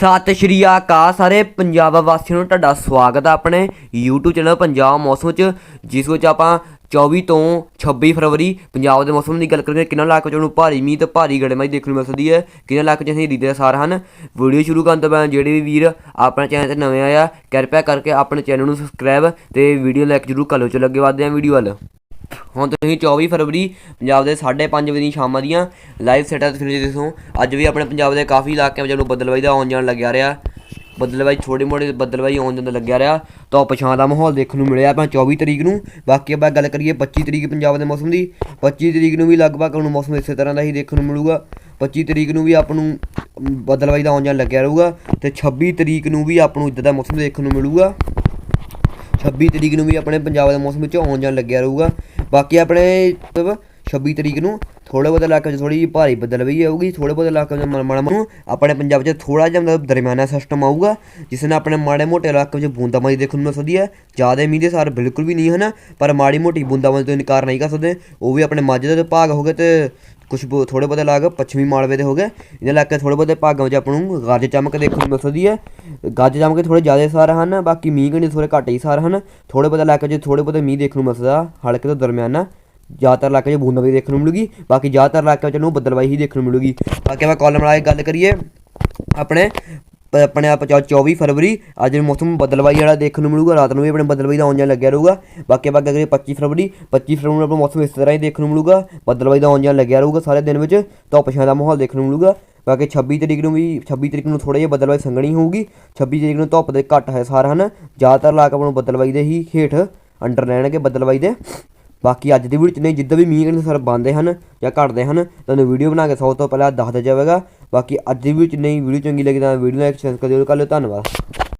ਸਤਿ ਸ਼੍ਰੀ ਅਕਾਲ ਸਾਰੇ ਪੰਜਾਬ ਵਾਸੀਆਂ ਨੂੰ, ਤੁਹਾਡਾ ਸਵਾਗਤ ਹੈ ਆਪਣੇ YouTube ਚੈਨਲ ਪੰਜਾਬ ਮੌਸਮ ਚ, ਜਿਸ ਵਿੱਚ ਆਪਾਂ 24 ਤੋਂ 26 ਫਰਵਰੀ ਪੰਜਾਬ ਦੇ ਮੌਸਮ ਦੀ ਗੱਲ ਕਰਾਂਗੇ ਕਿੰਨਾ ਇਲਾਕੇ ਚ ਨੂੰ ਭਾਰੀ ਮੀਂਹ ਤੇ ਭਾਰੀ ਗੜੇਮਾਰੀ ਦੇਖਣ ਨੂੰ ਮਿਲ ਸਕਦੀ ਹੈ। ਕਿੰਨਾ ਇਲਾਕੇ ਚ ਹਨੇਰੀ ਦੇ ਸਾਰ ਹਨ। ਵੀਡੀਓ ਸ਼ੁਰੂ ਕਰਨ ਤੋਂ ਪਹਿਲਾਂ ਜਿਹੜੇ ਵੀ ਵੀਰ ਆਪਣੇ ਚੈਨਲ ਤੇ ਨਵੇਂ ਆਇਆ ਕਿਰਪਾ ਕਰਕੇ ਆਪਣੇ ਚੈਨਲ ਨੂੰ ਸਬਸਕ੍ਰਾਈਬ ਤੇ ਵੀਡੀਓ ਲਾਈਕ ਜਰੂਰ ਕਰ ਲਓ। ਚਲੋ ਅੱਗੇ ਵਧਦੇ ਹਾਂ ਵੀਡੀਓ ਵੱਲ। ਹੁਣ ਤੁਸੀਂ 24 ਫਰਵਰੀ ਪੰਜਾਬ ਦੇ 5:30 ਵਜੇ ਦੀ ਸ਼ਾਮਾਂ ਦੀਆਂ ਲਾਈਵ ਸੈਟ ਤਸਵੀਰਾਂ ਦੇਖੋ। ਅੱਜ ਵੀ ਆਪਣੇ ਪੰਜਾਬ ਦੇ ਕਾਫੀ ਇਲਾਕਿਆਂ ਵਿੱਚ ਨੂੰ ਬੱਦਲਵਾਈ ਦਾ ਆਉਣ ਜਾਣ ਲੱਗਿਆ ਰਿਹਾ ਬੱਦਲਵਾਈ ਛੋਟੇ ਮੋਟੇ ਬੱਦਲਵਾਈ ਆਉਣ ਜਾਂਦਾ ਲੱਗਿਆ ਰਿਹਾ ਤਾਂ ਪਛਾਣ ਦਾ ਮਾਹੌਲ ਦੇਖਣ ਨੂੰ ਮਿਲਿਆ ਆਪਾਂ 24 ਤਰੀਕ ਨੂੰ। ਬਾਕੀ ਆਪਾਂ ਗੱਲ ਕਰੀਏ 25 ਤਰੀਕ ਪੰਜਾਬ ਦੇ ਮੌਸਮ ਦੀ 25 ਤਰੀਕ ਨੂੰ ਵੀ ਲਗਭਗ ਨੂੰ ਮੌਸਮ ਇਸੇ ਤਰ੍ਹਾਂ ਦਾ ਹੀ ਦੇਖਣ ਨੂੰ ਮਿਲੂਗਾ। 25 ਤਰੀਕ ਨੂੰ ਵੀ ਆਪ ਨੂੰ ਅਮ, ਦਾ ਆਉਣ ਜਾਣ ਲੱਗਿਆ ਰਹੂਗਾ ਤੇ 26 ਤਰੀਕ ਨੂੰ ਵੀ ਆਪ ਨੂੰ ਇਦਾਂ ਦਾ ਮੌਸਮ ਦੇਖਣ ਨੂੰ ਮਿਲੂਗਾ। 26 ਤਰੀਕ ਨੂੰ ਵੀ ਆਪਣੇ ਪੰਜਾਬ ਦੇ ਮੌਸਮ ਵਿੱਚ ਆਉਣ ਜਾਣ ਲੱਗਿਆ ਰਹੂਗਾ। ਬਾਕੀ ਆਪਣੇ, ਮਤਲਬ 26 ਤਰੀਕ ਨੂੰ ਥੋੜੇ ਬਹੁਤੇ ਇਲਾਕੇ 'ਚ ਥੋੜੀ ਜਿਹੀ ਭਾਰੀ ਬੱਦਲਵਾਈ ਆਊਗੀ ਥੋੜੇ ਬਹੁਤੇ ਇਲਾਕਿਆਂ 'ਚ ਮਾ- ਮਾੜਾ ਨੂੰ ਆਪਣੇ ਪੰਜਾਬ 'ਚ ਥੋੜਾ ਜਿਹਾ ਮਤਲਬ ਦਰਮਿਆਨਾ ਸਿਸਟਮ ਆਊਗਾ, ਜਿਸ ਨਾਲ ਆਪਣੇ ਮਾੜੇ ਮੋਟੇ ਇਲਾਕੇ 'ਚ ਬੂੰਦਾਬਾਂਦੀ ਦੇਖਣ ਨੂੰ ਮਿਲ ਸਕਦੀ ਹੈ। ਜ਼ਿਆਦਾ ਮੀਂਹ ਦੇ ਸਾਰ ਬਿਲਕੁਲ ਵੀ ਨਹੀਂ ਹਨ ਪਰ ਮਾੜੀ ਮੋਟੀ ਬੂੰਦਾਬਾਂਦੀ ਤੋਂ ਇਨਕਾਰ ਨਹੀਂ ਕਰ ਸਕਦੇ। ਉਹ ਵੀ ਆਪਣੇ ਮਾਝੇ ਦੇ ਭਾਗ ਹੋ ਗਏ ਤੇ ਕੁਝ ਥੋੜੇ ਬਹੁਤੇ ਇਲਾਕੇ ਪੱਛਮੀ ਮਾਲਵੇ ਦੇ ਹੋ ਗਏ। ਇਹਨਾਂ ਇਲਾਕੇ ਥੋੜੇ ਬਹੁਤੇ ਭਾਗਾਂ ਵਿੱਚ ਆਪਾਂ ਨੂੰ ਗੱਜ ਚਮਕ ਦੇਖਣ ਨੂੰ ਮਿਲ ਸਕਦੀ ਹੈ। ਗੱਜ ਚਮਕ ਥੋੜੇ ਜ਼ਿਆਦਾ ਸਾਰ ਹਨ, ਬਾਕੀ ਮੀਂਹ ਕਣੀ ਥੋੜੇ ਘੱਟ ਹੀ ਸਾਰ ਹਨ। ਥੋੜੇ ਬਹੁਤੇ ਇਲਾਕੇ 'ਚ ਥੋੜੇ ਬਹੁਤੇ ਮੀਂਹ ਦੇਖਣ ਨੂੰ ਮਿਲ ਸਕਦਾ ਹਲਕੇ ਤੋਂ ਦਰਮਿਆਨਾ। ਜ਼ਿਆਦਾਤਰ ਇਲਾਕੇ 'ਚ ਬੂੰਦਾਬਾਂਦੀ ਦੇਖਣ ਨੂੰ ਮਿਲੂਗੀ, ਬਾਕੀ ਜ਼ਿਆਦਾਤਰ ਇਲਾਕੇ 'ਚ ਨੂੰ ਬੱਦਲਵਾਈ ਹੀ ਦੇਖਣ ਨੂੰ ਮਿਲੂਗੀ। ਬਾਕੀ ਆਪਾਂ ਕਾਲਮ ਵਾਲੇ ਗੱਲ ਕਰੀਏ, ਆਪਣੇ ਆਪਣੇ ਆਪ 24 ਫਰਵਰੀ, ਅੱਜ ਮੌਸਮ ਬਦਲਵਾਈ ਵਾਲਾ ਦੇਖਣ ਨੂੰ ਮਿਲੂਗਾ, ਰਾਤ ਨੂੰ ਵੀ ਆਪਣੇ ਬਦਲਵਾਈ ਦਾ ਆਉਣ ਜਾਣ ਲੱਗਿਆ ਰਹੂਗਾ, ਬਾਕੀ ਆਪਾਂ ਗੱਲ ਕਰੀਏ 25 ਫਰਵਰੀ 25 ਫਰਵਰੀ ਨੂੰ ਆਪਣਾ ਮੌਸਮ ਇਸ ਤਰ੍ਹਾਂ ਹੀ ਦੇਖਣ ਨੂੰ ਮਿਲੂਗਾ, ਬਦਲਵਾਈ ਦਾ ਆਉਣ ਜਾਣ ਲੱਗਿਆ ਰਹੂਗਾ, ਸਾਰੇ ਦਿਨ ਵਿੱਚ ਧੁੱਪ ਛਾਂ ਦਾ ਮਾਹੌਲ ਦੇਖਣ ਨੂੰ ਮਿਲੂਗਾ, ਬਾਕੀ 26 ਤਰੀਕ ਨੂੰ ਵੀ 26 ਤਰੀਕ ਨੂੰ ਥੋੜਾ ਜਿਹਾ ਬਦਲਵਾਈ ਸੰਘਣੀ ਹੋਊਗੀ 26 ਤਰੀਕ ਨੂੰ ਧੁੱਪ ਦੇ ਘੱਟ ਹੈ ਸਾਰਾ ਹਨ, ਜ਼ਿਆਦਾਤਰ ਇਲਾਕੇ ਆਪਾਂ ਨੂੰ ਬਦਲਵਾਈ ਦੇ ਹੀ ਹੇਠ ਅੰਡਰ ਰਹਿਣਗੇ, ਬਦਲਵਾਈ ਦੇ। ਬਾਕੀ ਅੱਜ ਦੀ ਵੀਡੀਓ ਚ ਨਹੀਂ, ਜਿੱਦਾਂ ਵੀ ਮੀਂਹ ਕਣੀ ਸਰ ਬੰਦੇ ਹਨ ਜਾਂ ਘਟਦੇ ਹਨ, ਤੁਹਾਨੂੰ ਵੀਡੀਓ ਬਣਾ ਕੇ ਸਭ ਤੋਂ ਪਹਿਲਾਂ ਦੱਸ ਦਿੱਤਾ ਜਾਵੇਗਾ। ਬਾਕੀ ਅੱਜ ਦੀ ਵੀਡੀਓ ਚ ਨਹੀਂ, ਵੀਡੀਓ ਚੰਗੀ ਲੱਗੀ ਤਾਂ ਵੀਡੀਓ ਨੂੰ ਲਾਈਕ ਸ਼ੇਅਰ ਕਰ ਦਿਓ ਕਰ ਧੰਨਵਾਦ।